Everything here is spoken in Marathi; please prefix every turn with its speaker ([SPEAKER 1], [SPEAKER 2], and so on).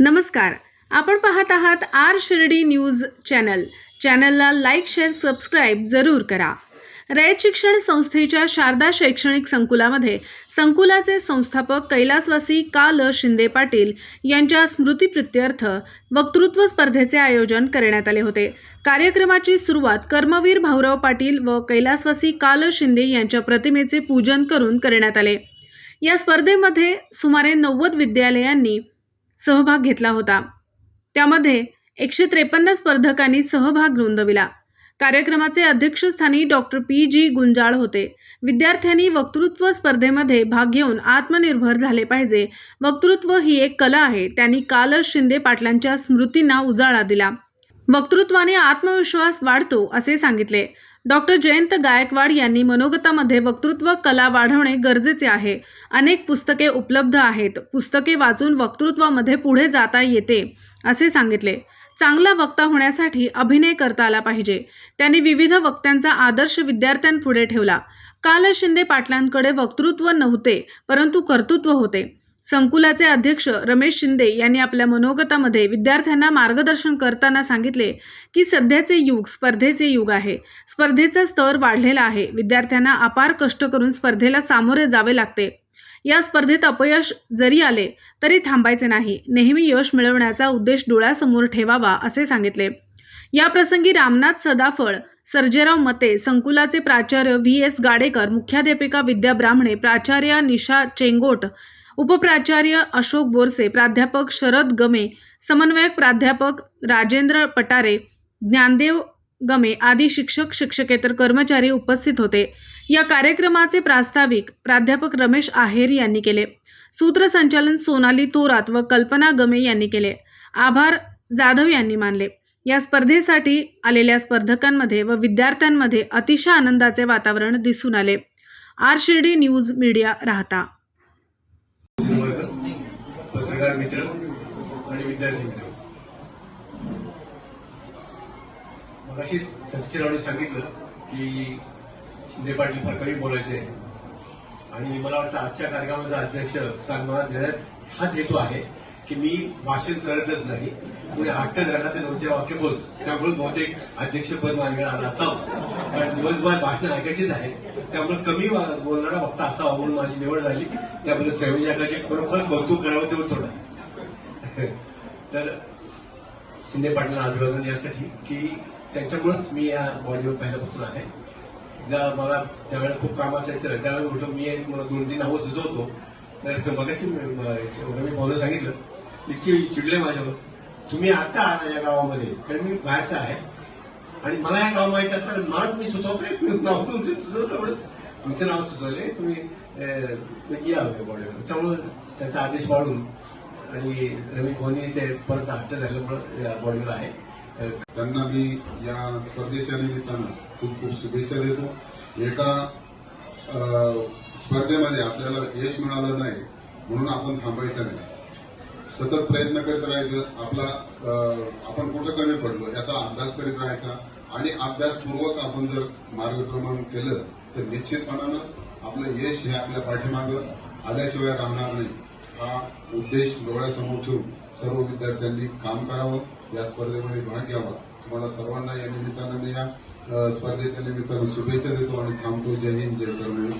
[SPEAKER 1] नमस्कार. आपण पाहत आहात आर शिर्डी न्यूज चॅनल. चॅनलला लाईक शेअर सबस्क्राईब जरूर करा. रयत शिक्षण संस्थेच्या शारदा शैक्षणिक संकुलामध्ये संकुलाचे संस्थापक कैलासवासी का ल शिंदे पाटील यांच्या स्मृतीप्रित्यर्थ वक्तृत्व स्पर्धेचे आयोजन करण्यात आले होते. कार्यक्रमाची सुरुवात कर्मवीर भाऊराव पाटील व कैलासवासी का ल शिंदे यांच्या प्रतिमेचे पूजन करून करण्यात आले. या स्पर्धेमध्ये सुमारे नव्वद विद्यालयांनी सहभाग घेतला होता. त्यामध्ये एकशे त्रेपन्न स्पर्धकांनी सहभाग नोंदविला. कार्यक्रमाचे अध्यक्षस्थानी डॉक्टर पी. जी. गुंजाळ होते. विद्यार्थ्यांनी वक्तृत्व स्पर्धेमध्ये भाग घेऊन आत्मनिर्भर झाले पाहिजे. वक्तृत्व ही एक कला आहे. त्यांनी कालच शिंदे पाटलांच्या स्मृतींना उजाळा दिला. वक्तृत्वाने आत्मविश्वास वाढतो असे सांगितले. डॉक्टर जयंत गायकवाड यांनी मनोगतामध्ये वक्तृत्व कला वाढवणे गरजेचे आहे. अनेक पुस्तके उपलब्ध आहेत. पुस्तके वाचून वक्तृत्वामध्ये पुढे जाता येते असे सांगितले. चांगला वक्ता होण्यासाठी अभिनय करता आला पाहिजे. त्यांनी विविध वक्त्यांचा आदर्श विद्यार्थ्यांपुढे ठेवला. काल शिंदे पाटलांकडे वक्तृत्व नव्हते परंतु कर्तृत्व होते. संकुलाचे अध्यक्ष रमेश शिंदे यांनी आपल्या मनोगतामध्ये विद्यार्थ्यांना मार्गदर्शन करताना सांगितले की सध्याचे युग स्पर्धेचे युग आहे. स्पर्धेचा स्तर वाढलेला आहे. विद्यार्थ्यांना अपार कष्ट करून स्पर्धेला सामोरे जावे लागते. या स्पर्धेत अपयश जरी आले तरी थांबायचे नाही. नेहमी यश मिळवण्याचा उद्देश डोळ्यासमोर ठेवावा असे सांगितले. या प्रसंगी रामनाथ सदाफळ सर्जेराव मते संकुलाचे प्राचार्य व्ही एस गाडेकर मुख्याध्यापिका विद्या ब्राह्मणे प्राचार्य निशा चेंगोट उपप्राचार्य अशोक बोरसे प्राध्यापक शरद गमे समन्वयक प्राध्यापक राजेंद्र पटारे ज्ञानदेव गमे आदी शिक्षक शिक्षकेतर कर्मचारी उपस्थित होते. या कार्यक्रमाचे प्रास्ताविक प्राध्यापक रमेश आहेर यांनी केले. सूत्रसंचालन सोनाली थोरात व कल्पना गमे यांनी केले. आभार जाधव यांनी मानले. या स्पर्धेसाठी आलेल्या स्पर्धकांमध्ये व विद्यार्थ्यांमध्ये अतिशय आनंदाचे वातावरण दिसून आले. आर शिर्डी न्यूज मीडिया राहता.
[SPEAKER 2] पत्रकार मित्र आणि विद्यार्थी मित्र. मग अशीच सचिरावने सांगितलं की शिंदे पाटील फार बोलायचे आणि मला वाटतं आजच्या कार्यक्रमाचा अध्यक्ष स्थान देण्यात हाच हेतू आहे की मी भाषण करतच नाही. पुढे आठ धरला ते वाक्य बोलतो त्यामुळे बहुतेक अध्यक्षपद माझ्याकडे आला असावं. कारण दिवसभर भाषण ऐकायचीच आहे त्यामुळे कमी बोलणारा वक्ता असावा म्हणून माझी निवड झाली. त्याबद्दल संयोजकाचे खरोखर कौतुक करावं तेवढं थोडं. तर शिंदे पाटलांना अभिवादन यासाठी की त्यांच्यामुळेच मी या बॉडीवर पहिल्यापासून आहे. मला त्यावेळेला खूप काम असायचं त्यावेळेला म्हटलं मी एक मला दोन तीन नावं सुचवतो तर मगाशी मी भाऊला सांगितलं इतकी चिडले माझ्यावर. तुम्ही आता आला या गावामध्ये कारण मी बाहेरचा आहे. आणि मला हे गाव माहिती असताना मला तुम्ही सुचवतोय नाव तुमचं सुचवलं म्हणून. तुमचं नाव सुचवले तुम्ही या बॉडीवर त्यामुळं त्याचा आदेश वाढून आणि रवी भाऊनी ते परत हट्ट झाल्यामुळं या बॉडीवर आहे.
[SPEAKER 3] त्यांना मी या स्पर्धेच्या निमित्तानं खूप खूप शुभेच्छा देतो. एका स्पर्धेमध्ये आपल्याला यश मिळालं नाही म्हणून आपण थांबायचं नाही. सतत प्रयत्न करीत राहायचं. आपला आपण कुठं कमी पडलो याचा अभ्यास करीत राहायचा. आणि अभ्यासपूर्वक आपण जर मार्गक्रमण केलं तर निश्चितपणानं आपलं यश हे आपल्या पाठीमागं आल्याशिवाय राहणार नाही. हा उद्देश डोळ्यासमोर ठेवून सर्व विद्यार्थ्यांनी काम करावं या स्पर्धेमध्ये भाग घ्यावा. तुम्हाला सर्वांना या निमित्तानं मी या स्पर्धेच्या निमित्तानं शुभेच्छा देतो आणि थांबतो. जय हिंद जय कर्मवीर